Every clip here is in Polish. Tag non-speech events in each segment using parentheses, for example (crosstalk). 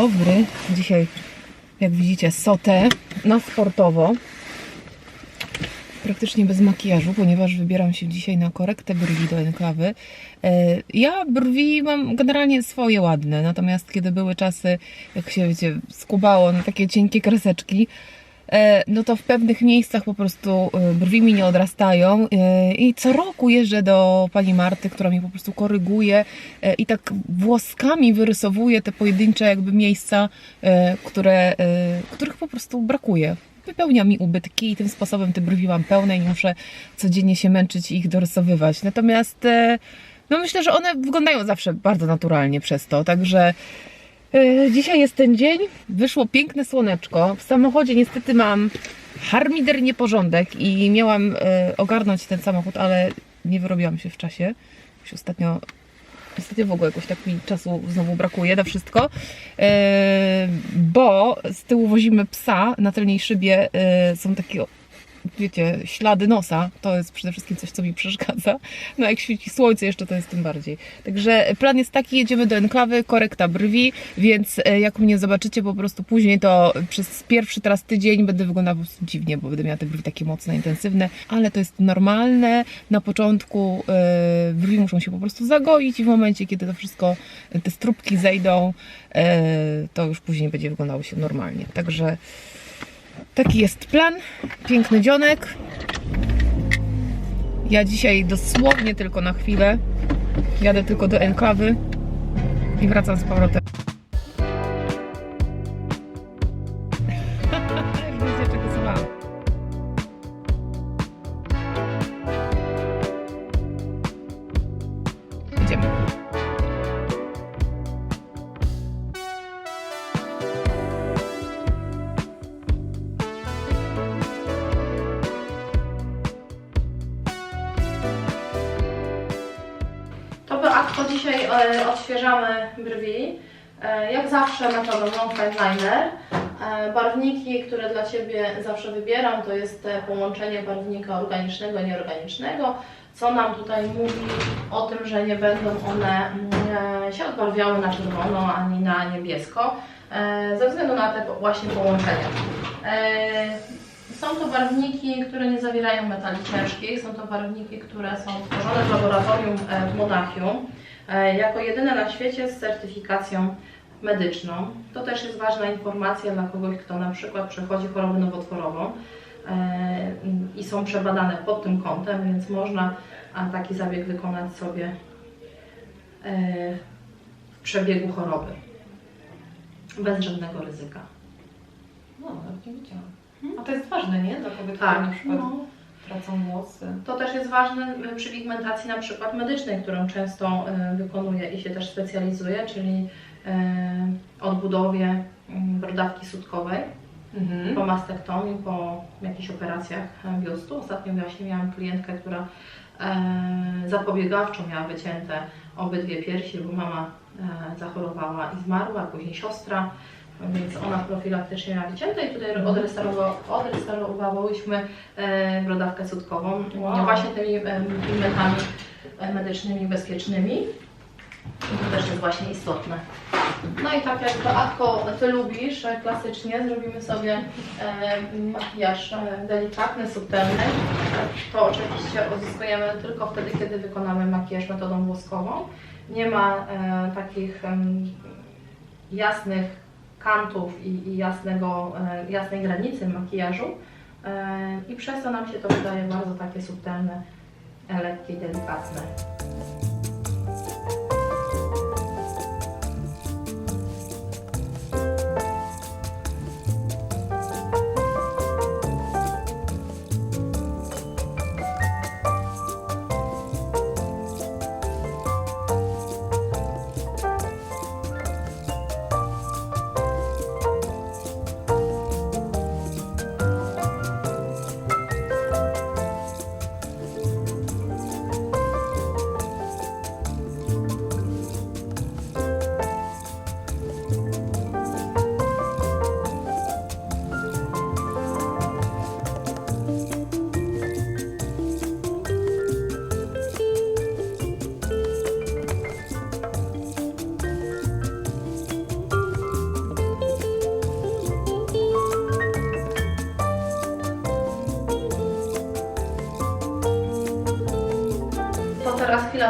Dobry. Dzisiaj, jak widzicie, sotę na sportowo. Praktycznie bez makijażu, ponieważ wybieram się dzisiaj na korektę brwi do enklawy. E, Ja brwi mam generalnie swoje ładne, natomiast kiedy były czasy, jak się wiecie, skubało na takie cienkie kreseczki, no to w pewnych miejscach po prostu e, brwi mi nie odrastają e, i co roku jeżdżę do pani Marty, która mi po prostu koryguje e, i tak włoskami wyrysowuje te pojedyncze jakby miejsca, e, które, e, których po prostu brakuje. Wypełnia mi ubytki i tym sposobem te brwi mam pełne i muszę codziennie się męczyć i ich dorysowywać. Natomiast e, no myślę, że one wyglądają zawsze bardzo naturalnie przez to, także E, Dzisiaj jest ten dzień, wyszło piękne słoneczko. W samochodzie niestety mam harmider nieporządek i miałam e, ogarnąć ten samochód, ale nie wyrobiłam się w czasie. Już ostatnio, ostatnio w ogóle jakoś tak mi czasu znowu brakuje na wszystko, e, bo z tyłu wozimy psa, na tylnej szybie e, są takie wiecie, ślady nosa, to jest przede wszystkim coś, co mi przeszkadza. No jak świeci słońce jeszcze, to jest tym bardziej. Także plan jest taki, jedziemy do enklawy, korekta brwi, więc e, jak mnie zobaczycie po prostu później, to przez pierwszy teraz tydzień będę wyglądała po prostu dziwnie, bo będę miała te brwi takie mocne, intensywne, ale to jest normalne. Na początku e, brwi muszą się po prostu zagoić i w momencie, kiedy to wszystko, te strubki zejdą, e, to już później będzie wyglądało się normalnie. Także Taki jest plan. Piękny dzionek. Ja dzisiaj dosłownie tylko na chwilę jadę tylko do enklawy i wracam z powrotem. Odświeżamy brwi. E, jak zawsze metodą Long Liner. E, barwniki, które dla Ciebie zawsze wybieram, to jest e, połączenie barwnika organicznego i nieorganicznego, co nam tutaj mówi o tym, że nie będą one mm, e, się odbarwiały na czerwono ani na niebiesko, e, ze względu na te właśnie połączenia. E, są to barwniki, które nie zawierają metali ciężkich, są to barwniki, które są tworzone w laboratorium e, w Monachium, e, jako jedyne na świecie z certyfikacją medyczną. To też jest ważna informacja dla kogoś, kto na przykład przechodzi chorobę nowotworową e, i są przebadane pod tym kątem, więc można taki zabieg wykonać sobie e, w przebiegu choroby bez żadnego ryzyka. No, nawet nie wiedziałam. A to jest ważne, nie? Dla kobiet, Tak, na przykład no. Tracą włosy. To też jest ważne y, przy pigmentacji na przykład medycznej, którą często y, wykonuję i się też specjalizuję, czyli y, odbudowie brodawki sutkowej Mhm. po mastektomii, po jakichś operacjach biustu. Ostatnio właśnie miałam klientkę, która zapobiegawczo miała wycięte obydwie piersi, bo mama zachorowała i zmarła, a później siostra, więc ona profilaktycznie miała wycięte i tutaj odrestaurowa- odrestaurowałyśmy e, brodawkę sutkową Wow. właśnie tymi e, pigmentami e, medycznymi bezpiecznymi. I to też jest właśnie istotne. No i tak jak to Atko Ty lubisz, e, klasycznie zrobimy sobie e, makijaż e, delikatny, subtelny. To oczywiście uzyskujemy tylko wtedy, kiedy wykonamy makijaż metodą włoskową. Nie ma e, takich em, jasnych kantów i, i jasnego, e, jasnej granicy makijażu. E, I przez to nam się to wydaje bardzo takie subtelne, e, lekkie delikatne.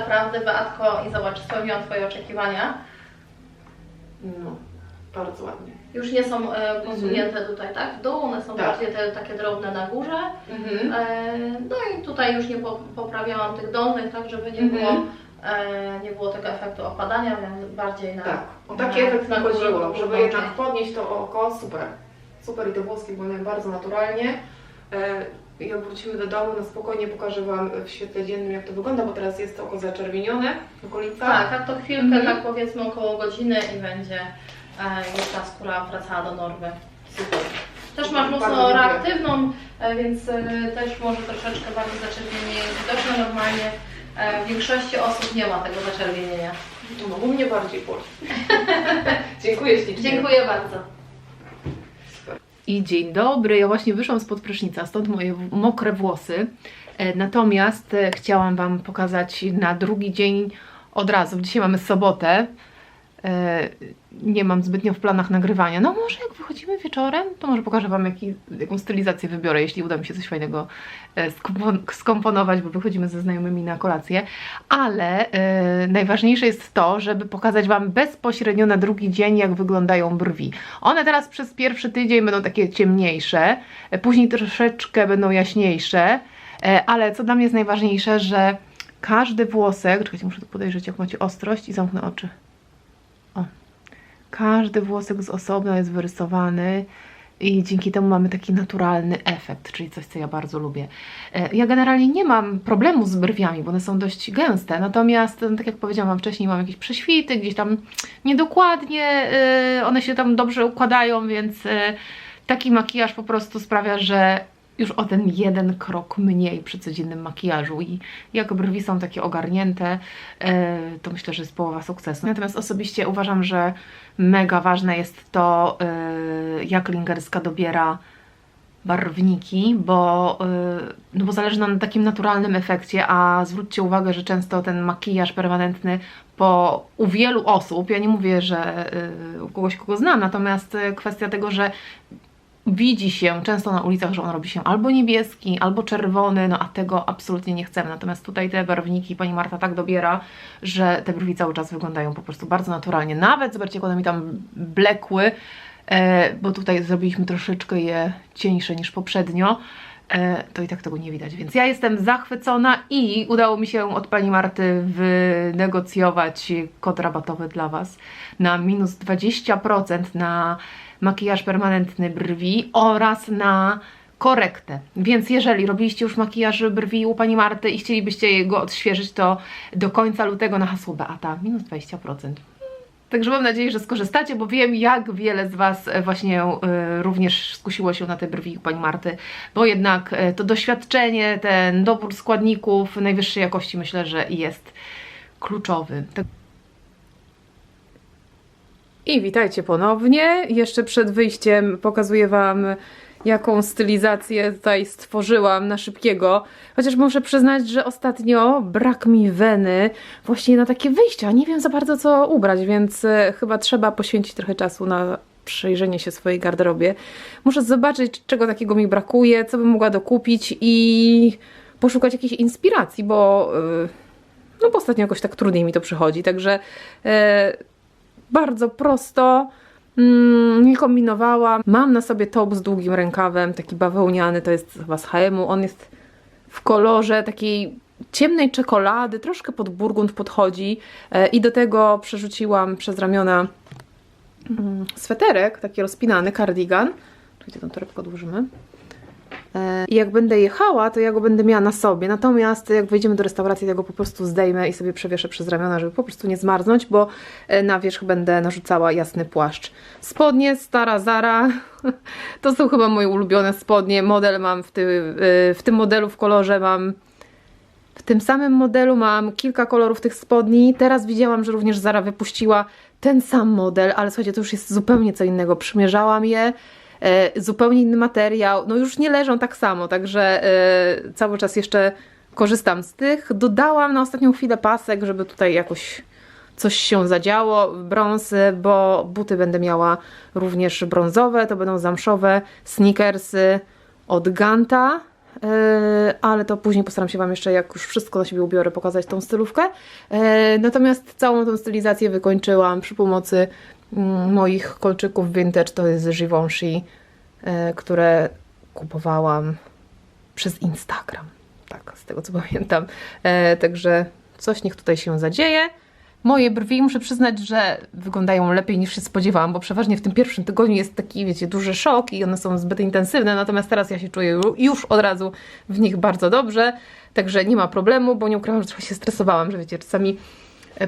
Naprawdę Beatko i zobacz, spełniłam Twoje oczekiwania. No, bardzo ładnie. Już nie są e, posunięte tutaj tak w dół, one są Tak. bardziej te, takie drobne na górze. Mhm. E, no i tutaj już nie po, poprawiałam tych dolnych, tak żeby nie Mhm. było e, nie było tego efektu opadania, więc bardziej na Tak, o taki na- efekt na chodziło, żeby jednak podnieść to oko, super. Super i te włoski wyglądają bardzo naturalnie. E, Jak wrócimy do domu, no spokojnie pokażę Wam w świetle dziennym jak to wygląda, bo teraz jest to oko zaczerwienione w okolicach. Tak, tak to chwilkę, Mhm. tak powiedzmy około godziny i będzie e, już ta skóra wracała do normy. Super. Też masz mocno reaktywną, e, więc e, też może troszeczkę bardziej zaczerwienienie jest widoczne normalnie. E, W większości osób nie ma tego zaczerwienienia. No, u mnie bardziej boli. (laughs) Dziękuję ślicznie. Dziękuję bardzo. I dzień dobry, ja właśnie wyszłam spod prysznica, stąd moje mokre włosy. E, Natomiast e, chciałam Wam pokazać na drugi dzień od razu. Dzisiaj mamy sobotę. Nie mam zbytnio w planach nagrywania. No może jak wychodzimy wieczorem, to może pokażę Wam jaki, jaką stylizację wybiorę, jeśli uda mi się coś fajnego e, skompo- skomponować, bo wychodzimy ze znajomymi na kolację. Ale e, najważniejsze jest to, żeby pokazać Wam bezpośrednio na drugi dzień, jak wyglądają brwi. One teraz przez pierwszy tydzień będą takie ciemniejsze, e, później troszeczkę będą jaśniejsze, e, ale co dla mnie jest najważniejsze, że każdy włosek, czekajcie, muszę tu podejrzeć, jak macie ostrość i zamknę oczy. Każdy włosek z osobna jest wyrysowany i dzięki temu mamy taki naturalny efekt, czyli coś, co ja bardzo lubię. E, Ja generalnie nie mam problemu z brwiami, bo one są dość gęste, natomiast, no, tak jak powiedziałam wcześniej, mam jakieś prześwity, gdzieś tam niedokładnie, e, one się tam dobrze układają, więc e, taki makijaż po prostu sprawia, że już o ten jeden krok mniej przy codziennym makijażu i jak brwi są takie ogarnięte, e, to myślę, że jest połowa sukcesu. Natomiast osobiście uważam, że mega ważne jest to, e, jak Lingerska dobiera barwniki, bo, y, no bo zależy nam na takim naturalnym efekcie, a zwróćcie uwagę, że często ten makijaż permanentny po, u wielu osób, ja nie mówię, że u kogoś, kogo znam, natomiast kwestia tego, że widzi się często na ulicach, że on robi się albo niebieski, albo czerwony, no a tego absolutnie nie chcemy. Natomiast tutaj te barwniki pani Marta tak dobiera, że te brwi cały czas wyglądają po prostu bardzo naturalnie. Nawet zobaczcie, jak one mi tam blekły, e, bo tutaj zrobiliśmy troszeczkę je cieńsze niż poprzednio. E, to i tak tego nie widać, więc ja jestem zachwycona i udało mi się od pani Marty wynegocjować kod rabatowy dla Was na minus 20% na makijaż permanentny brwi oraz na korektę. Więc jeżeli robiliście już makijaż brwi u pani Marty i chcielibyście go odświeżyć, to do końca lutego na hasło Beata minus 20%. Także mam nadzieję, że skorzystacie, bo wiem, jak wiele z Was e, właśnie e, również skusiło się na te brwi u pani Marty, bo jednak e, to doświadczenie, ten dobór składników najwyższej jakości myślę, że jest kluczowy. Tak- I witajcie ponownie. Jeszcze przed wyjściem pokazuję Wam, jaką stylizację tutaj stworzyłam na szybkiego. Chociaż muszę przyznać, że ostatnio brak mi weny właśnie na takie wyjścia. Nie wiem za bardzo co ubrać, więc e, chyba trzeba poświęcić trochę czasu na przejrzenie się swojej garderobie. Muszę zobaczyć, czego takiego mi brakuje, co bym mogła dokupić i poszukać jakiejś inspiracji, bo, e, no, bo ostatnio jakoś tak trudniej mi to przychodzi. Także e, bardzo prosto. Mm, nie kombinowałam. Mam na sobie top z długim rękawem, taki bawełniany, to jest chyba z H&M-u. On jest w kolorze takiej ciemnej czekolady, troszkę pod burgund podchodzi e, i do tego przerzuciłam przez ramiona mm, sweterek, taki rozpinany, cardigan. Czekajcie, tą torebkę odłożymy. E, I jak będę jechała, to ja go będę miała na sobie. Natomiast jak wejdziemy do restauracji, to ja go po prostu zdejmę i sobie przewieszę przez ramiona, żeby po prostu nie zmarznąć, bo e, na wierzch będę narzucała jasny płaszcz. Spodnie Stara Zara. (laughs) To są chyba moje ulubione spodnie. Model mam w, e, w tym modelu w kolorze mam w tym samym modelu mam kilka kolorów tych spodni. Teraz widziałam, że również Zara wypuściła ten sam model, ale słuchajcie, to już jest zupełnie co innego. Przymierzałam je, zupełnie inny materiał. No już nie leżą tak samo, także e, cały czas jeszcze korzystam z tych. Dodałam na ostatnią chwilę pasek, żeby tutaj jakoś coś się zadziało, brąz, bo buty będę miała również brązowe, to będą zamszowe sneakersy od Ganta. e, ale to później postaram się Wam jeszcze, jak już wszystko na siebie ubiorę, pokazać tą stylówkę. E, Natomiast całą tą stylizację wykończyłam przy pomocy moich kolczyków vintage, to jest Givenchy, e, które kupowałam przez Instagram. Tak, z tego co (laughs) pamiętam. E, także coś niech tutaj się zadzieje. Moje brwi, muszę przyznać, że wyglądają lepiej niż się spodziewałam, bo przeważnie w tym pierwszym tygodniu jest taki, wiecie, duży szok i one są zbyt intensywne, natomiast teraz ja się czuję ju- już od razu w nich bardzo dobrze, także nie ma problemu, bo nie ukrywam, że trochę się stresowałam, że wiecie, czasami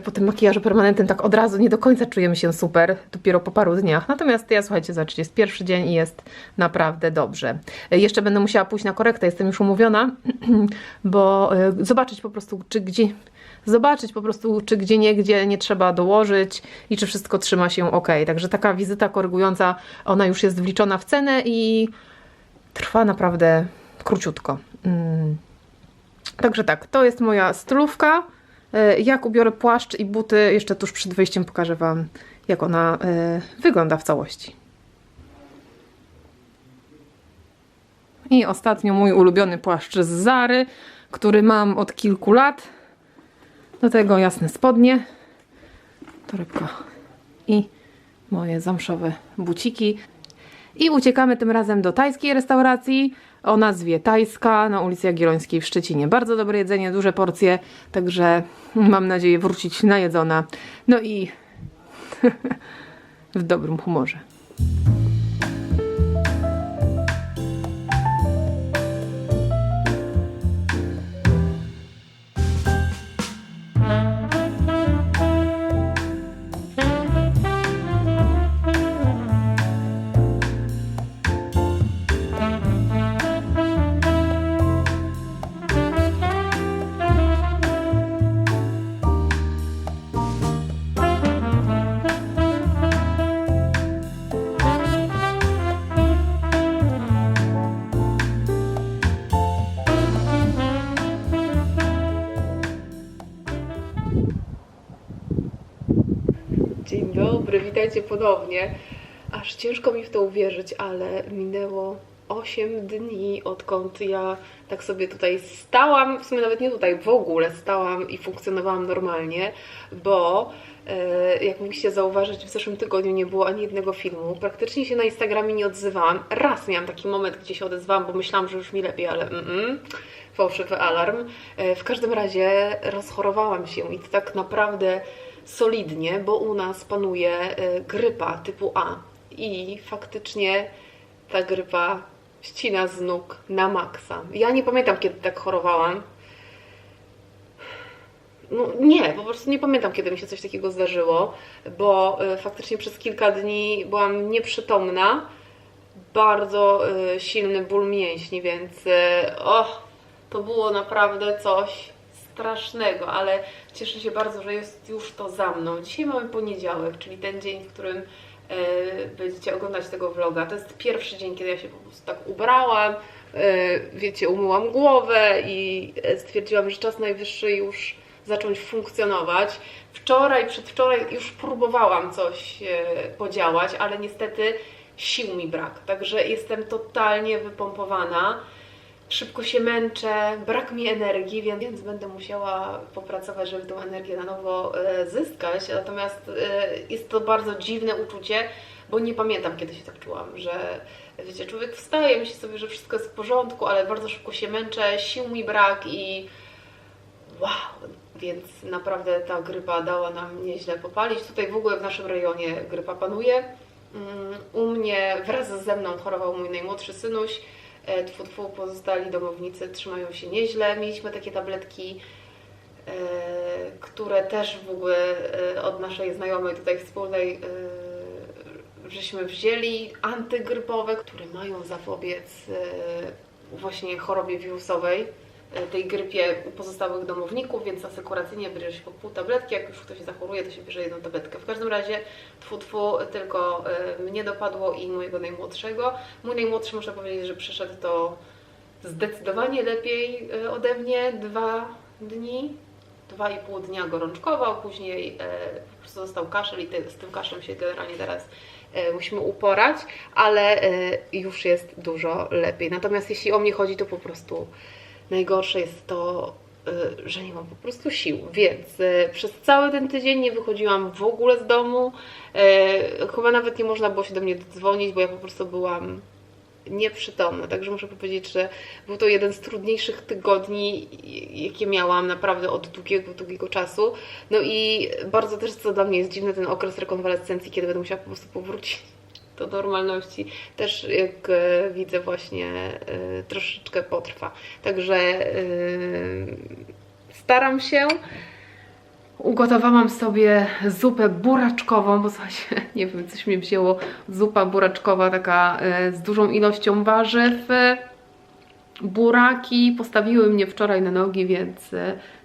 po tym makijażu permanentnym tak od razu nie do końca czujemy się super, dopiero po paru dniach. Natomiast ja, słuchajcie, zobaczcie, jest pierwszy dzień i jest naprawdę dobrze. E, Jeszcze będę musiała pójść na korektę, jestem już umówiona, (clears throat) bo e, zobaczyć po prostu, czy gdzie, zobaczyć po prostu, czy gdzie nie, gdzie nie trzeba dołożyć i czy wszystko trzyma się ok. Także taka wizyta korygująca, ona już jest wliczona w cenę i trwa naprawdę króciutko. Mm. Także tak, to jest moja stylówka. E, Jak ubiorę płaszcz i buty, jeszcze tuż przed wyjściem pokażę Wam, jak ona e, wygląda w całości. I ostatnio mój ulubiony płaszcz z Zary, który mam od kilku lat. Do tego jasne spodnie, torebka i moje zamszowe buciki. I uciekamy tym razem do tajskiej restauracji o nazwie Tajska na ulicy Jagiellońskiej w Szczecinie. Bardzo dobre jedzenie, duże porcje, także mam nadzieję wrócić najedzona. No i (laughs) w dobrym humorze. Aż ciężko mi w to uwierzyć, ale minęło 8 dni, odkąd ja tak sobie tutaj stałam, w sumie nawet nie tutaj, w ogóle stałam i funkcjonowałam normalnie, bo e, jak mogliście zauważyć, w zeszłym tygodniu nie było ani jednego filmu. Praktycznie się na Instagramie nie odzywałam. Raz miałam taki moment, gdzie się odezwałam, bo myślałam, że już mi lepiej, ale mm-mm, fałszywy alarm. E, w każdym razie rozchorowałam się i to tak naprawdę solidnie, bo u nas panuje e, grypa typu A i faktycznie ta grypa ścina z nóg na maksa. Ja nie pamiętam, kiedy tak chorowałam. No nie, po prostu nie pamiętam, kiedy mi się coś takiego zdarzyło, bo e, faktycznie przez kilka dni byłam nieprzytomna. Bardzo e, silny ból mięśni, więc och, to było naprawdę coś strasznego, ale cieszę się bardzo, że jest już to za mną. Dzisiaj mamy poniedziałek, czyli ten dzień, w którym e, będziecie oglądać tego vloga. To jest pierwszy dzień, kiedy ja się po prostu tak ubrałam, e, wiecie, umyłam głowę i e, stwierdziłam, że czas najwyższy już zacząć funkcjonować. Wczoraj, przedwczoraj już próbowałam coś podziałać, ale niestety sił mi brak. Także jestem totalnie wypompowana. Szybko się męczę, brak mi energii, więc, więc będę musiała popracować, żeby tą energię na nowo e, zyskać. Natomiast e, jest to bardzo dziwne uczucie, bo nie pamiętam, kiedy się tak czułam, że wiecie, człowiek wstaje, myśli sobie, że wszystko jest w porządku, ale bardzo szybko się męczę, sił mi brak i wow, więc naprawdę ta grypa dała nam nieźle popalić. Tutaj w ogóle w naszym rejonie grypa panuje. Mm, U mnie wraz ze mną chorował mój najmłodszy synuś. E, Tfu, tfu, pozostali domownicy trzymają się nieźle. Mieliśmy takie tabletki, e, które też w ogóle e, od naszej znajomej tutaj wspólnej żeśmy wzięli antygrypowe, które mają zapobiec właśnie chorobie wirusowej, tej grypie u pozostałych domowników, więc asekuracyjnie bierze się po pół tabletki, jak już ktoś zachoruje, to się bierze jedną tabletkę. W każdym razie tfu, tfu, tylko e, mnie dopadło i mojego najmłodszego. Mój najmłodszy muszę powiedzieć, że przeszedł to zdecydowanie lepiej e, ode mnie, dwa dni, dwa i pół dnia gorączkował, później po prostu został kaszel i z tym kaszlem się generalnie teraz musimy uporać, ale już jest dużo lepiej. Natomiast jeśli o mnie chodzi, to po prostu najgorsze jest to, e, że nie mam po prostu sił, więc e, przez cały ten tydzień nie wychodziłam w ogóle z domu, e, chyba nawet nie można było się do mnie dodzwonić, bo ja po prostu byłam nieprzytomna, także muszę powiedzieć, że był to jeden z trudniejszych tygodni, jakie miałam naprawdę od długiego, długiego czasu. No i bardzo też, co dla mnie jest dziwne, ten okres rekonwalescencji, kiedy będę musiała po prostu powrócić do normalności, też jak e, widzę właśnie e, troszeczkę potrwa. Także e, staram się. Ugotowałam sobie zupę buraczkową, bo słuchajcie, (laughs) nie wiem, coś mnie wzięło. Zupa buraczkowa, taka z dużą ilością warzyw. Buraki postawiły mnie wczoraj na nogi, więc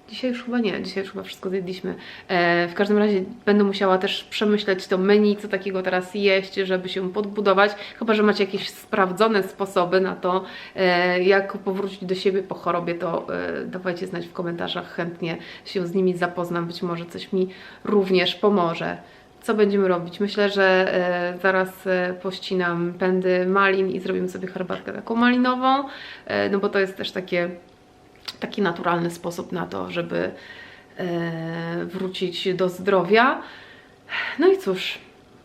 dzisiaj już chyba nie, dzisiaj już chyba wszystko zjedliśmy. E, W każdym razie będę musiała też przemyśleć to menu, co takiego teraz jeść, żeby się podbudować. Chyba, że macie jakieś sprawdzone sposoby na to, e, jak powrócić do siebie po chorobie, to e, dawajcie znać w komentarzach, chętnie się z nimi zapoznam, być może coś mi również pomoże. Co będziemy robić? Myślę, że e, zaraz e, pościnam pędy malin i zrobimy sobie herbatkę taką malinową, e, no bo to jest też takie, taki naturalny sposób na to, żeby e, wrócić do zdrowia. No i cóż,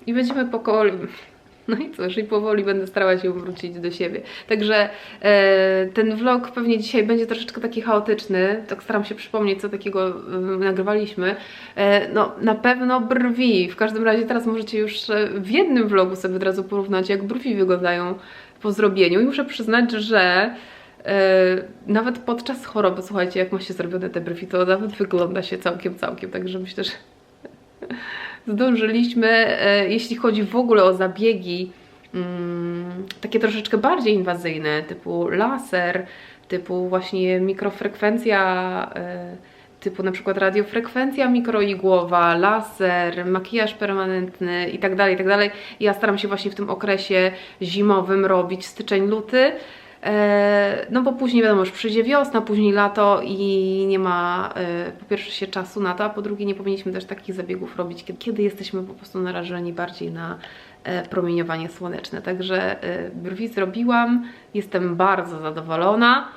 i będziemy powoli, (laughs) no i cóż, i powoli będę starała się wrócić do siebie. Także e, ten vlog pewnie dzisiaj będzie troszeczkę taki chaotyczny. Tak staram się przypomnieć, co takiego e, nagrywaliśmy. E, no, na pewno brwi. W każdym razie teraz możecie już e, w jednym vlogu sobie od razu porównać, jak brwi wyglądają po zrobieniu. I muszę przyznać, że nawet podczas choroby, słuchajcie, jak ma się zrobione te brwi, to nawet wygląda się całkiem, całkiem. Także myślę, że (laughs) zdążyliśmy, e, jeśli chodzi w ogóle o zabiegi mm, takie troszeczkę bardziej inwazyjne, typu laser, typu właśnie mikrofrekwencja, e, typu na przykład radiofrekwencja mikroigłowa, laser, makijaż permanentny i tak dalej, i tak. Ja staram się właśnie w tym okresie zimowym robić styczeń, luty. E, No bo później wiadomo, już przyjdzie wiosna, później lato i nie ma e, po pierwsze się czasu na to, a po drugie nie powinniśmy też takich zabiegów robić, kiedy, jesteśmy po prostu narażeni bardziej na e, promieniowanie słoneczne. Także brwi zrobiłam, jestem bardzo zadowolona.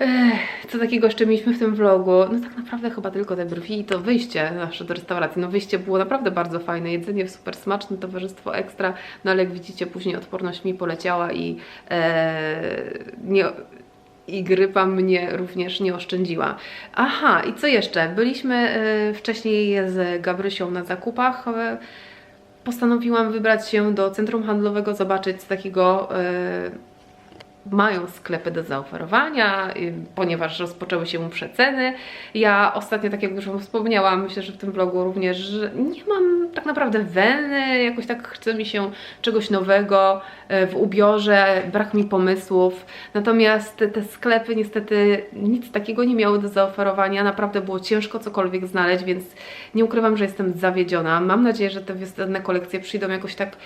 Ech, Co takiego jeszcze mieliśmy w tym vlogu? No tak naprawdę chyba tylko te brwi i to wyjście nasze do restauracji. No wyjście było naprawdę bardzo fajne, jedzenie super smaczne, towarzystwo ekstra, no ale jak widzicie później odporność mi poleciała i e, nie, i grypa mnie również nie oszczędziła. Aha, i co jeszcze? Byliśmy e, wcześniej z Gabrysią na zakupach. E, postanowiłam wybrać się do centrum handlowego, zobaczyć takiego e, mają sklepy do zaoferowania, y, ponieważ rozpoczęły się przeceny. Ja ostatnio, tak jak już Wam wspomniałam, myślę, że w tym vlogu również, nie mam tak naprawdę weny, jakoś tak chce mi się czegoś nowego e, w ubiorze, brak mi pomysłów. Natomiast te sklepy niestety nic takiego nie miały do zaoferowania, naprawdę było ciężko cokolwiek znaleźć, więc nie ukrywam, że jestem zawiedziona. Mam nadzieję, że te wiosenne kolekcje przyjdą jakoś tak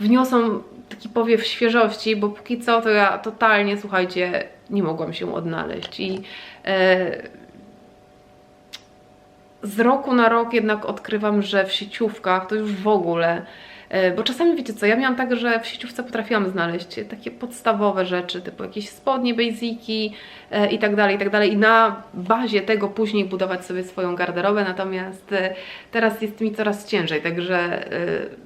wniosą taki powiew świeżości, bo póki co to ja totalnie, słuchajcie, nie mogłam się odnaleźć. I e, z roku na rok jednak odkrywam, że w sieciówkach to już w ogóle e, bo czasami wiecie co, ja miałam tak, że w sieciówce potrafiłam znaleźć takie podstawowe rzeczy, typu jakieś spodnie, basiki e, i tak dalej, i tak dalej. I na bazie tego później budować sobie swoją garderobę, natomiast e, teraz jest mi coraz ciężej, także e,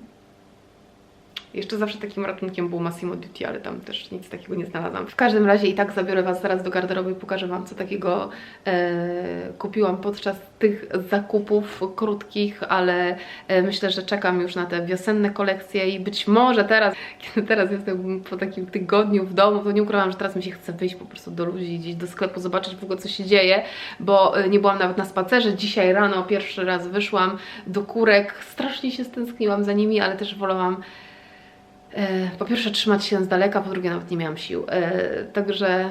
jeszcze zawsze takim ratunkiem był Massimo Dutti, ale tam też nic takiego nie znalazłam. W każdym razie i tak zabiorę Was zaraz do garderoby i pokażę Wam, co takiego e, kupiłam podczas tych zakupów krótkich, ale e, myślę, że czekam już na te wiosenne kolekcje i być może teraz, (laughs) kiedy teraz jestem po takim tygodniu w domu, to nie ukrywam, że teraz mi się chce wyjść po prostu do ludzi, gdzieś do sklepu, zobaczyć w ogóle, co się dzieje, bo e, nie byłam nawet na spacerze. Dzisiaj rano pierwszy raz wyszłam do kurek, strasznie się stęskniłam za nimi, ale też wolałam po pierwsze trzymać się z daleka, po drugie nawet nie miałam sił. E, Także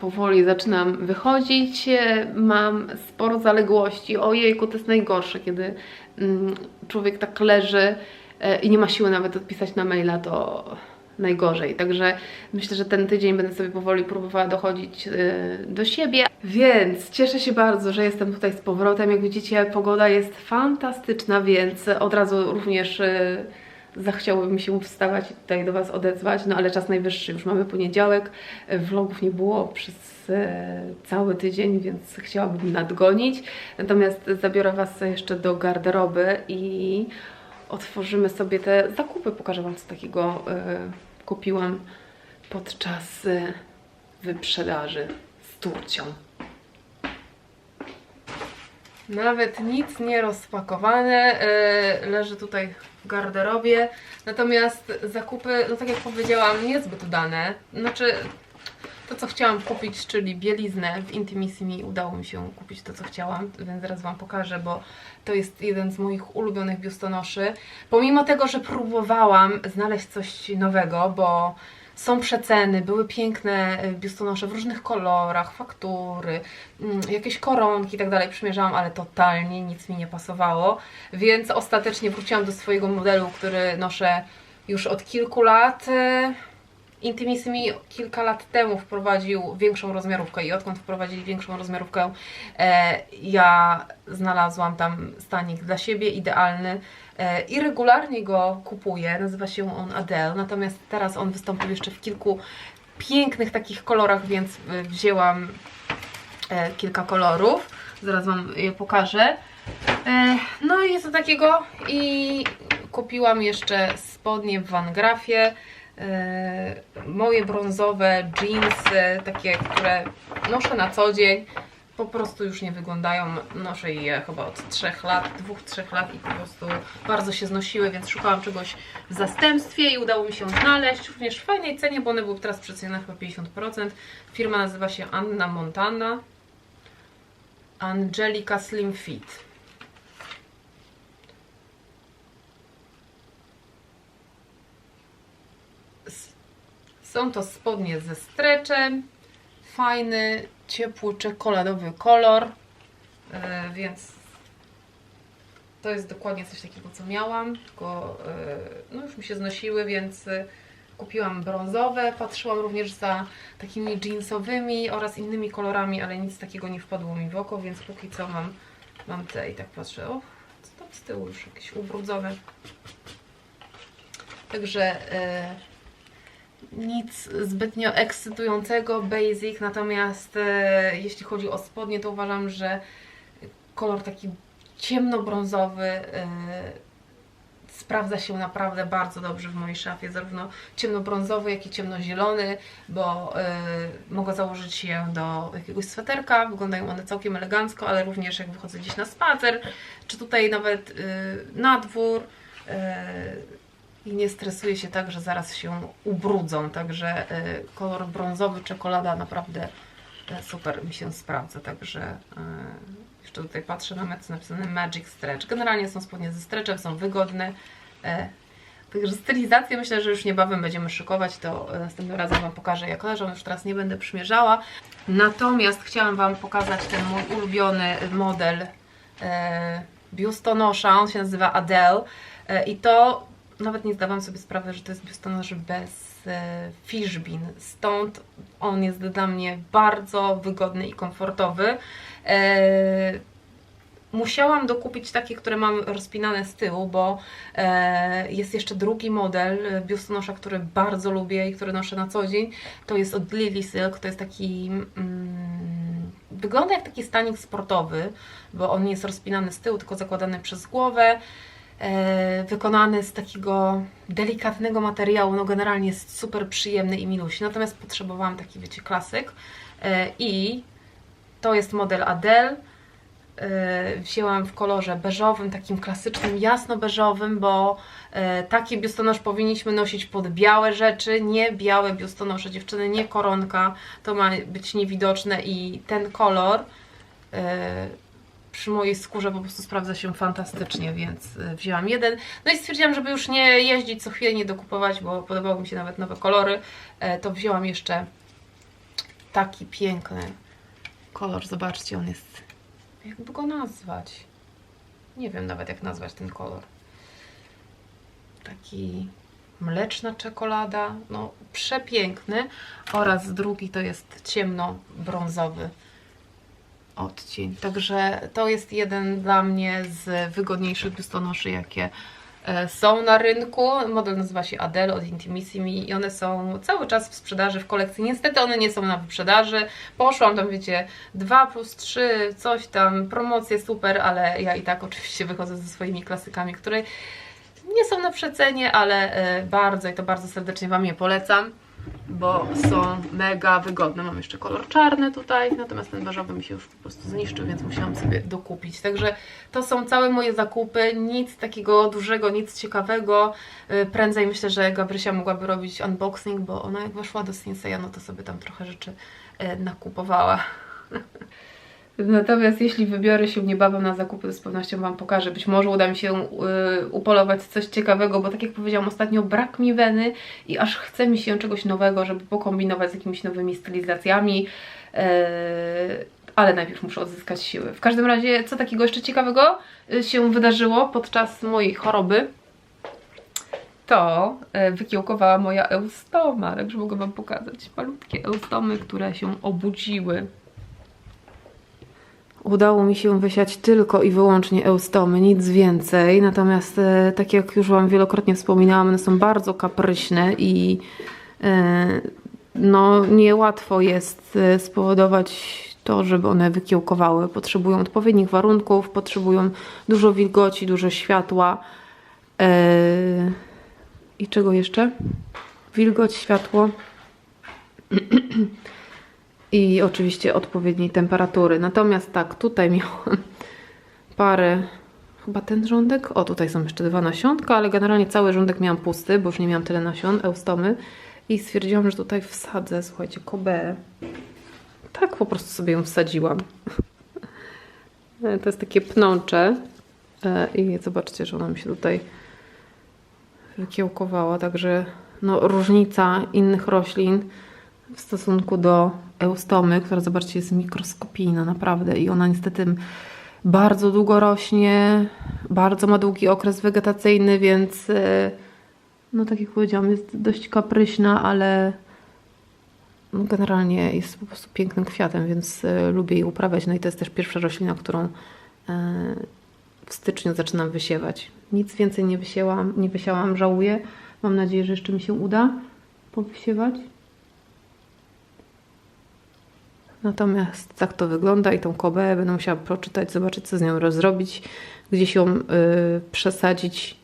powoli zaczynam wychodzić, e, mam sporo zaległości. Ojejku, to jest najgorsze, kiedy mm, człowiek tak leży e, i nie ma siły nawet odpisać na maila, to najgorzej. Także myślę, że ten tydzień będę sobie powoli próbowała dochodzić do siebie. Więc cieszę się bardzo, że jestem tutaj z powrotem. Jak widzicie, pogoda jest fantastyczna, więc od razu również zachciałoby mi się wstawać i tutaj do Was odezwać. No ale czas najwyższy, już mamy poniedziałek. Vlogów nie było przez e, cały tydzień, więc chciałabym nadgonić. Natomiast zabiorę Was jeszcze do garderoby i otworzymy sobie te zakupy. Pokażę Wam, co takiego e, kupiłam podczas e, wyprzedaży z Turcją. Nawet nic nie rozpakowane, e, leży tutaj garderobie. Natomiast zakupy, no tak jak powiedziałam, niezbyt udane. Znaczy, to co chciałam kupić, czyli bieliznę w Intimissimi, udało mi się kupić to co chciałam, więc zaraz Wam pokażę, bo to jest jeden z moich ulubionych biustonoszy. Pomimo tego, że próbowałam znaleźć coś nowego, bo są przeceny, były piękne e, biustonosze w różnych kolorach, faktury, mm, jakieś koronki i tak dalej przymierzałam, ale totalnie nic mi nie pasowało, więc ostatecznie wróciłam do swojego modelu, który noszę już od kilku lat. e, Intimissimi kilka lat temu wprowadził większą rozmiarówkę i odkąd wprowadzili większą rozmiarówkę, e, ja znalazłam tam stanik dla siebie idealny i regularnie go kupuję. Nazywa się on Adele, natomiast teraz on wystąpił jeszcze w kilku pięknych takich kolorach, więc e, wzięłam e, kilka kolorów. Zaraz Wam je pokażę. E, No i co takiego i kupiłam jeszcze spodnie w Van Grafie. E, Moje brązowe jeansy, takie, które noszę na co dzień, po prostu już nie wyglądają. Noszę je chyba od 3 lat, 2-3 lat i po prostu bardzo się znosiły, więc szukałam czegoś w zastępstwie i udało mi się znaleźć. Również w fajnej cenie, bo one były teraz przecenione chyba 50%. Firma nazywa się Anna Montana. Angelica Slim Fit. Są to spodnie ze streczem. Fajny, ciepły, czekoladowy kolor. E, więc to jest dokładnie coś takiego, co miałam. Tylko e, no już mi się znosiły, więc e, kupiłam brązowe. Patrzyłam również za takimi jeansowymi oraz innymi kolorami, ale nic takiego nie wpadło mi w oko, więc póki co mam, mam te i tak patrzę. O, co tam z tyłu już jakieś ubrudzone. Także e, nic zbytnio ekscytującego, basic, natomiast e, jeśli chodzi o spodnie, to uważam, że kolor taki ciemnobrązowy e, sprawdza się naprawdę bardzo dobrze w mojej szafie, zarówno ciemnobrązowy, jak i ciemnozielony, bo y, mogę założyć je do jakiegoś sweterka, wyglądają one całkiem elegancko, ale również jak wychodzę gdzieś na spacer, czy tutaj nawet y, na dwór y, i nie stresuję się tak, że zaraz się ubrudzą, także y, kolor brązowy, czekolada naprawdę y, super mi się sprawdza, także y, jeszcze tutaj patrzę na metce napisane Magic Stretch. Generalnie są spodnie ze stretchem, są wygodne. E, Także stylizację myślę, że już niebawem będziemy szykować, to e, następnym razem Wam pokażę jak leżą, już teraz nie będę przymierzała. Natomiast chciałam Wam pokazać ten mój ulubiony model e, biustonosza, on się nazywa Adele e, i to nawet nie zdawałam sobie sprawy, że to jest biustonosz bez e, fishbin, stąd on jest dla mnie bardzo wygodny i komfortowy. E, musiałam dokupić takie, które mam rozpinane z tyłu, bo e, jest jeszcze drugi model biustonosza, który bardzo lubię i który noszę na co dzień. To jest od Lily Silk, to jest taki... Mm, wygląda jak taki stanik sportowy, bo on nie jest rozpinany z tyłu, tylko zakładany przez głowę. E, wykonany z takiego delikatnego materiału, no generalnie jest super przyjemny i milusi. Natomiast potrzebowałam taki, wiecie, klasyk. E, I to jest model Adele. Yy, wzięłam w kolorze beżowym, takim klasycznym, jasno-beżowym, bo taki biustonosz powinniśmy nosić pod białe rzeczy, nie białe biustonosze, dziewczyny, nie koronka, to ma być niewidoczne i ten kolor przy mojej skórze po prostu sprawdza się fantastycznie, więc yy, wzięłam jeden. No i stwierdziłam, żeby już nie jeździć co chwilę, nie dokupować, bo podobały mi się nawet nowe kolory, yy, to wzięłam jeszcze taki piękny kolor, zobaczcie, on jest jakby go nazwać? Nie wiem nawet jak nazwać ten kolor. Taki mleczna czekolada, no przepiękny. Oraz drugi to jest ciemno-brązowy odcień. Także to jest jeden dla mnie z wygodniejszych biustonoszy, jakie e, są na rynku. Model nazywa się Adele od Intimissimi i one są cały czas w sprzedaży w kolekcji. Niestety one nie są na wyprzedaży. Poszłam tam, wiecie, 2 plus 3, coś tam, promocje super, ale ja i tak oczywiście wychodzę ze swoimi klasykami, które nie są na przecenie, ale e, bardzo i to bardzo serdecznie Wam je polecam, bo są mega wygodne. Mam jeszcze kolor czarny tutaj, natomiast ten beżowy mi się już po prostu zniszczył, więc musiałam sobie dokupić. Także to są całe moje zakupy, nic takiego dużego, nic ciekawego. E, Prędzej myślę, że Gabrysia mogłaby robić unboxing, bo ona jak weszła do Sinseya, no to sobie tam trochę rzeczy e, nakupowała. (laughs) Natomiast jeśli wybiorę się niebawem na zakupy, to z pewnością Wam pokażę. Być może uda mi się y, upolować coś ciekawego, bo tak jak powiedziałam ostatnio, brak mi weny i aż chce mi się czegoś nowego, żeby pokombinować z jakimiś nowymi stylizacjami. y, ale najpierw muszę odzyskać siły. W każdym razie, co takiego jeszcze ciekawego y, się wydarzyło podczas mojej choroby? To y, wykiełkowała moja eustoma, także mogę Wam pokazać. Malutkie eustomy, które się obudziły. Udało mi się wysiać tylko i wyłącznie eustomy, nic więcej. Natomiast, e, tak jak już Wam wielokrotnie wspominałam, one są bardzo kapryśne i e, no, niełatwo jest e, spowodować to, żeby one wykiełkowały. Potrzebują odpowiednich warunków, potrzebują dużo wilgoci, dużo światła. I czego jeszcze? Wilgoć, światło (clears throat) i oczywiście odpowiedniej temperatury. Natomiast tak, tutaj miałam (laughs) parę, chyba ten rządek, o tutaj są jeszcze dwa nasionka, ale generalnie cały rządek miałam pusty, bo już nie miałam tyle nasion, eustomy i stwierdziłam, że tutaj wsadzę, słuchajcie, kobę. Tak po prostu sobie ją wsadziłam. (laughs) To jest takie pnącze E, i zobaczcie, że ona mi się tutaj wykiełkowała, także no, różnica innych roślin w stosunku do eustomy, która zobaczcie jest mikroskopijna naprawdę i ona niestety bardzo długo rośnie, bardzo ma długi okres wegetacyjny, więc e, no tak jak powiedziałam jest dość kapryśna, ale no, generalnie jest po prostu pięknym kwiatem, więc e, lubię jej uprawiać. No i to jest też pierwsza roślina, którą e, w styczniu zaczynam wysiewać. Nic więcej nie wysiałam, nie wysiałam, żałuję. Mam nadzieję, że jeszcze mi się uda powysiewać. Natomiast tak to wygląda i tą kobę będę musiała przeczytać, zobaczyć co z nią rozrobić, gdzieś ją y, przesadzić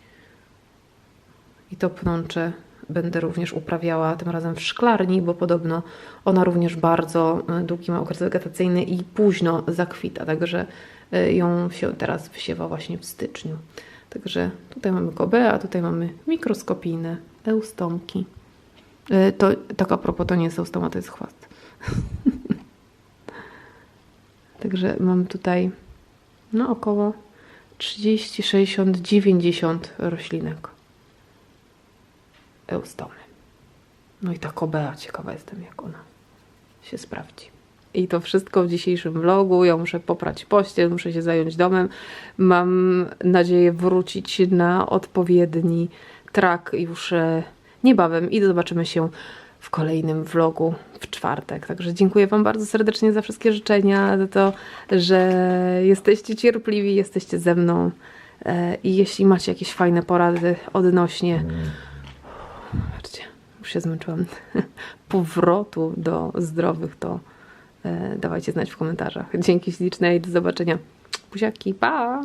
i to pnącze będę również uprawiała tym razem w szklarni, bo podobno ona również bardzo y, długi ma okres wegetacyjny i późno zakwita, także y, ją się teraz wysiewa właśnie w styczniu. Także tutaj mamy kobę, a tutaj mamy mikroskopijne eustomki. To tak a propos, to nie jest eustoma, to jest chwast. (laughs) Także mam tutaj no około 30, 60, 90 roślinek eustomy. No i ta kobea, ciekawa jestem jak ona się sprawdzi. I to wszystko w dzisiejszym vlogu. Ja muszę poprać pościel, muszę się zająć domem. Mam nadzieję wrócić na odpowiedni track już e, niebawem i zobaczymy się w kolejnym vlogu w czwartek. Także dziękuję Wam bardzo serdecznie za wszystkie życzenia, za to, że jesteście cierpliwi, jesteście ze mną. E, I jeśli macie jakieś fajne porady odnośnie, patrzcie, już się zmęczyłam, (laughs) powrotu do zdrowych, to e, dawajcie znać w komentarzach. Dzięki śliczne i do zobaczenia. Buziaki, pa!